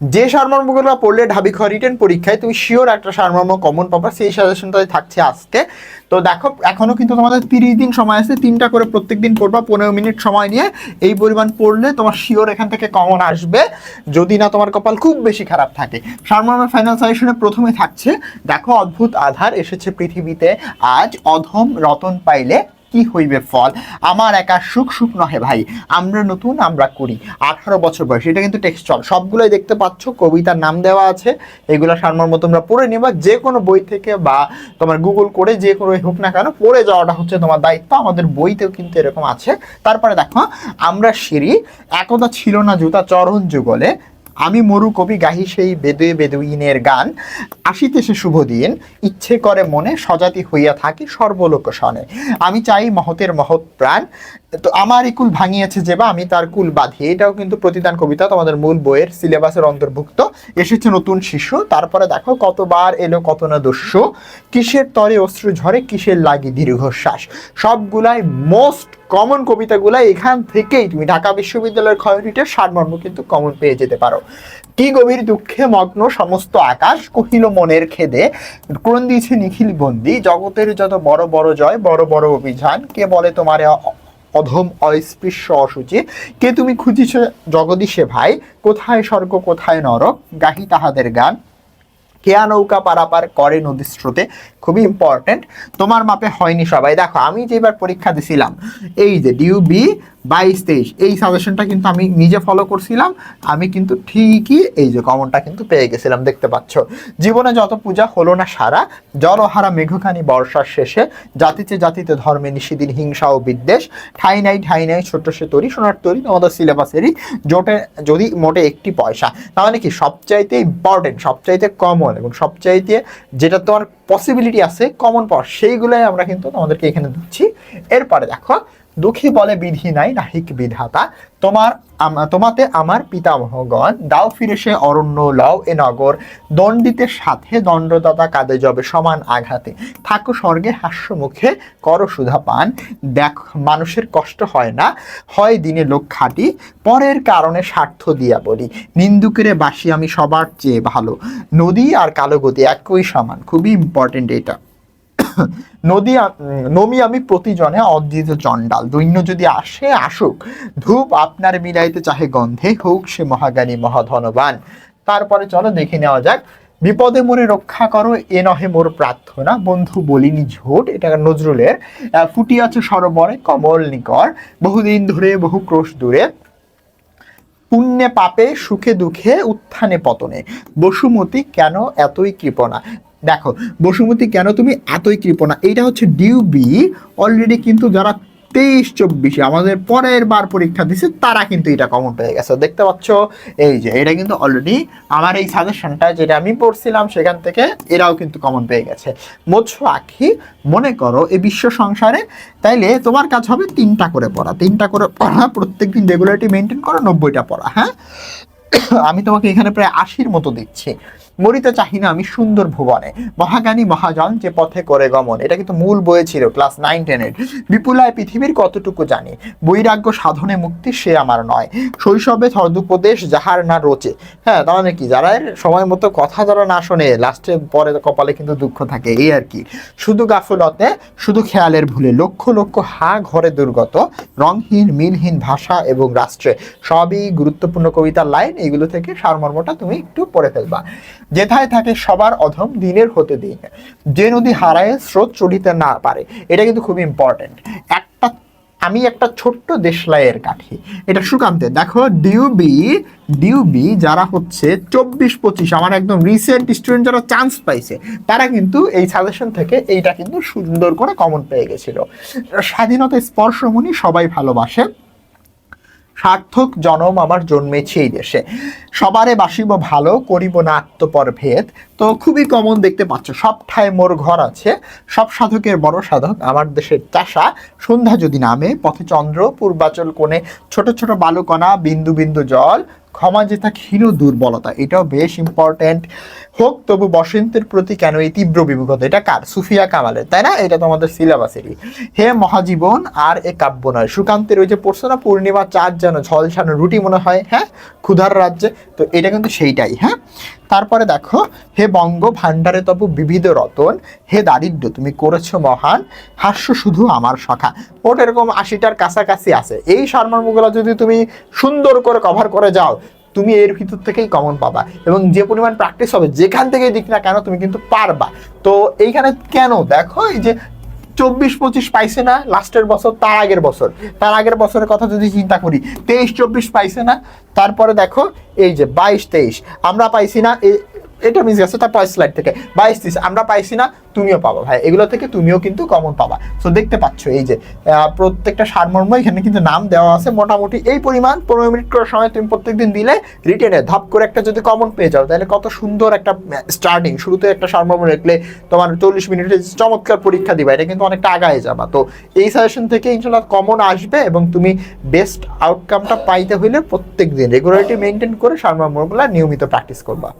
যে সারমর্মগুলো পড়লে ঢাবি খ রিটেন পরীক্ষায়, তুমি শিওর একটা সারমর্ম কমন পাবা সেই সাজেশনটাই থাকছে আজকে। তো দেখো, এখনও কিন্তু তোমাদের তিরিশ দিন সময় আছে, তিনটা করে প্রত্যেক দিন পড়বা, পনেরো মিনিট সময় নিয়ে। এই পরিমাণ পড়লে তোমার শিওর এখান থেকে কমন আসবে, যদি না তোমার কপাল খুব বেশি খারাপ থাকে। সারমর্মের ফাইনাল সাজেশনে প্রথমে থাকছে, দেখো অদ্ভুত আধার এসেছে পৃথিবীতে, আজ অধম রতন পাইলে কি হইবে ফল? আমার একা সুখ সুখ নহে ভাই। আমরা নতুন, আমরা করি। আঠারো বছর বয়স, এটা কিন্তু টেক্সচুয়াল সবগুলোই দেখতে পাচ্ছ, কবিতার নাম দেওয়া আছে। এগুলো সারমর্ম তোমরা পড়ে নিবা। যে কোনো বই থেকে বা তোমার গুগল করে যে কোনো হোক না কেন, পড়ে যাওয়াটা হচ্ছে তোমার দায়িত্ব। আমাদের বইতেও কিন্তু এরকম আছে। তারপরে দেখো, আমরা সিঁড়ি, একদা ছিল না জুতা, চরণ যুগলে আমি মরু কবি গাহি সেই বেদুয়ে বেদুইনের গান। আসিতেছে শুভ দিন, ইচ্ছে করে মনে সজাতি হইয়া থাকি সর্বলোকসনে। আমি চাই মহতের মহৎ প্রাণ তো আমার কুল ভাঙিয়েছে যে বা আমি তার কুল বাঁধি। এটাও কিন্তু প্রতিদান কবিতা, তোমাদের মূল বইয়ের সিলেবাসের অন্তর্ভুক্ত। এসেছে নতুন শিশু, তারপরে দেখো কতবার এলো, কত না দস্যু কিসের তরে অশ্রু ঝরে, কিসের লাগি দীর্ঘশ্বাস। সবগুলাই মোস্ট কমন কবিতাগুলো এখান থেকেই তুমি ঢাকা বিশ্ববিদ্যালয়ের ক্ষয়রিটের সারমর্ম কিন্তু কমন পেয়ে যেতে পারো। কি গভীর দুঃখে মগ্ন সমস্ত আকাশ, কহিল মনের খেদে কোন দিয়েছে নিখিল বন্দি, জগতের যত বড় বড় জয়, বড় বড় অভিযান, কে বলে তোমার অধম অস্পৃশ্য অসুচি। কে তুমি খুঁজিছ জগদীশে ভাই? কোথায় স্বর্গ, কোথায় নরক? গাহি তাহাদের গান। কেয়া নৌকা পারাপার করে নদীর স্রোতে? খুবই ইম্পর্টেন্ট তোমার মাপে হয়নি সবাই। দেখো, আমি যে এবার পরীক্ষা দিছিলাম, এই যে ডিউবি বাইশ তেইশ এই সাজেশনটা কিন্তু আমি নিজে ফলো করছিলাম। আমি কিন্তু ঠিকই এই যে কমনটা কিন্তু পেয়ে গেছিলাম, দেখতে পাচ্ছ। জীবনে যত পূজা হলো না সারা জলহারা মেঘখানি, বর্ষার শেষে, জাতিতে জাতিতে ধর্মে নিষিদিন, হিংসা ও বিদ্বেষ, ঠাই নাই ঠাই নাই ছোট্ট সে তরি, সোনার তরি তোমাদের সিলেবাসেরই জোটে যদি মোটে একটি পয়সা, তাহলে কি সবচাইতে ইম্পর্টেন্ট সবচাইতে কমন এবং সবচাইতে যেটা তোমার পসিবিলিটি আছে কমন পাওয়ার সেইগুলোই আমরা কিন্তু তোমাদেরকে এখানে দিচ্ছি। এরপরে দেখো, দুঃখী বলে বিধি নাই, নাহিক বিধাতা। তোমার তোমাতে আমার পিতামহগণ, দাও ফিরে সে অরণ্য, লও এ নগর দণ্ডিতের সাথে দণ্ডদাতা কাঁদে যাবে সমান আঘাতে। থাকো স্বর্গে হাস্য মুখে করো সুধা পান। দেখ, মানুষের কষ্ট হয় না, হয় দিনে লোক খাটি। পরের কারণে স্বার্থ দিয়া বলি। নিন্দুকেরে বাসি আমি সবার চেয়ে ভালো। নদী আর কালো গতি একই সমান। খুবই ইম্পর্টেন্ট এটা। নদী নমি আমি প্রতিজনে অদ্বিত চণ্ডাল। দৈন্য যদি আসে, আসুক। ধূপ আপনার মিলাইতে চাহে গন্ধে, হোক সে মহাজ্ঞানী মহাধনবান। তারপরে চলো দেখে নেওয়া যাক। বিপদে মোরে রক্ষা করো, এ নহে মোর প্রার্থনা। বন্ধু বলিনি ঝোট, এটা নজরুলের। ফুটিয়াছে সরোবরে, কমল নিকর। বহুদিন ধরে বহু ক্রোশ দূরে। পুণ্যে পাপে, সুখে দুঃখে, উত্থানে পতনে। বসুমতী, কেন এতই কৃপণা? দেখো, বসুমতী, কেন তুমি এতই কৃপণা? এইটা হচ্ছে ডিউবি অলরেডি কিন্তু যারা তেইশ, চব্বিশে আমাদের পরের বার পরীক্ষা দিছে, তারা কিন্তু এটা কমন পেয়ে গেছে। দেখতে পাচ্ছ? এই যে, এটা কিন্তু অলরেডি আমার এই সাজেশনটা যেটা আমি পড়ছিলাম সেখান থেকে এরাও কিন্তু কমন পেয়ে গেছে। মোছ আখি, মনে করো এই বিশ্ব সংসারে, তাইলে তোমার কাজ হবে তিনটা করে পড়া। তিনটা করে পড়া, প্রত্যেকদিন রেগুলারিটি মেনটেন করো, নব্বইটা পড়া হ্যাঁ? আমি তোমাকে এখানে প্রায় আশির মতো দিচ্ছি। মরিতে চাহি না আমি সুন্দর ভুবনে। মহাজ্ঞানী মহাজন যে পথে করে গমন, এটা কিন্তু মূল বইয়ে ছিল, ক্লাস নাইন টেনের বিপুলায় পৃথিবীর কতটুকু জানি, বৈরাগ্য সাধনে মুক্তি সে আমার নয়। শৈশবে সদুপদেশ যাহার না রোচে। হ্যাঁ তার মানে কি? যারা সময় মতো কথা যারা না শোনে লাস্টে পরে কপালে কিন্তু দুঃখ থাকে, এই আর কি। শুধু গাফলতে, শুধু খেয়ালের ভুলে, লক্ষ লক্ষ হা ঘরে দুর্গত, রংহীন, মিলহীন ভাষা এবং রাষ্ট্রে। সবই গুরুত্বপূর্ণ কবিতার লাইন, এগুলো থেকে সারমর্মটা তুমি একটু পড়ে ফেলবা। যেথায় থাকে সবার অধম দিনের হতে দিন। যে নদী হারায় স্রোত চলিতে না পারে, এটা কিন্তু খুবই ইম্পর্টেন্ট একটা, আমি একটা ছোট্ট দেশলাইয়ের কাঠি। এটা সুকান্তে, দেখো ডিউবি ডিউবি যারা হচ্ছে চব্বিশ পঁচিশ, আমার একদম রিসেন্ট স্টুডেন্ট যারা চান্স পাইছে, তারা কিন্তু এই সাজেশন থেকে এইটা কিন্তু সুন্দর করে কমন পেয়ে গেছিল। স্বাধীনতা স্পর্শমণি সবাই ভালোবাসে। সার্থক জনম আমার জন্মেছে এই দেশে। সবারে বাসিব ভালো, করিব না আত্মপর ভেদ। তো খুবই কমন দেখতে পাচ্ছ সব ঠায় মোর ঘর আছে। সব সাধকের বড় সাধক, আমার দেশের চাষা। সন্ধ্যা যদি নামে, পথে চন্দ্র, পূর্বাচল কোণে ছোট ছোট বালুকণা, বিন্দু বিন্দু জল। ক্ষমা যেটা ক্ষীণ দুর্বলতা, এটাও বেশ ইম্পর্ট্যান্ট হোক, তবু বসন্তের প্রতি কেন এই তীব্র বিমুখতা? এটা কার? সুফিয়া কামালের, তাই না? এটা তোমাদের সিলেবাসেরই হে মহাজীবন, আর এ কাব্য নয়। সুকান্তের ওই যে পড়ছো না পূর্ণিমা চাঁদ যেন ঝলসানো রুটি মনে হয় হ্যাঁ? ক্ষুধার রাজ্যে। তো এটা কিন্তু সেইটাই হ্যাঁ? তারপরে দেখো, হে বঙ্গ ভাণ্ডারে তবু বিবিধ রতন, হে দারিদ্র, তুমি করেছ মহান, হাস্য শুধু আমার সখা। ওটা এরকম আশিটার কাছাকাছি আছে। এই সারমর্মগুলো যদি তুমি সুন্দর করে কভার করে যাও, তুমি এর ভিতর থেকেই কমন পাবা। এবং যে পরিমাণ প্র্যাকটিস হবে, যেখান থেকেই দিক না কেন, তুমি কিন্তু পারবা। তো এইখানে কেন? দেখো, এই যে চব্বিশ পঁচিশ পাইছে না লাস্টের বছর, তার আগের বছর। তার আগের বছরের কথা যদি চিন্তা করি, তেইশ, চব্বিশ পাইছে না। তারপরে দেখো, এই যে বাইশ, তেইশ। আমরা পাইছি না এটা মিস গেছে তার পরের স্লাইড থেকে। বাইশ তিরিশ আমরা পাইছি না, তুমিও পাবা ভাই। এগুলো থেকে তুমিও কিন্তু কমন পাবা। সো দেখতে পাচ্ছ, এই যে প্রত্যেকটা সারমর্ম এখানে কিন্তু নাম দেওয়া আছে। মোটামুটি এই পরিমাণ, পনেরো মিনিট করে সময় তুমি প্রত্যেকদিন দিলে রিটেনে ধাপ করে একটা যদি কমন পেয়ে যাও, তাহলে কত সুন্দর একটা স্টার্টিং শুরুতে একটা সারমর্ম রাখলে তোমার চল্লিশ মিনিটে চমৎকার পরীক্ষা দিবা, এটা কিন্তু অনেকটা আগায় যাবা। তো, এই সাজেশন থেকে ইনশাল্লাহ কমন আসবে এবং তুমি বেস্ট আউটকামটা পাইতে হইলে প্রত্যেক দিন রেগুলারিটি মেনটেন করে সারমর্মগুলো নিয়মিত প্র্যাকটিস করবা।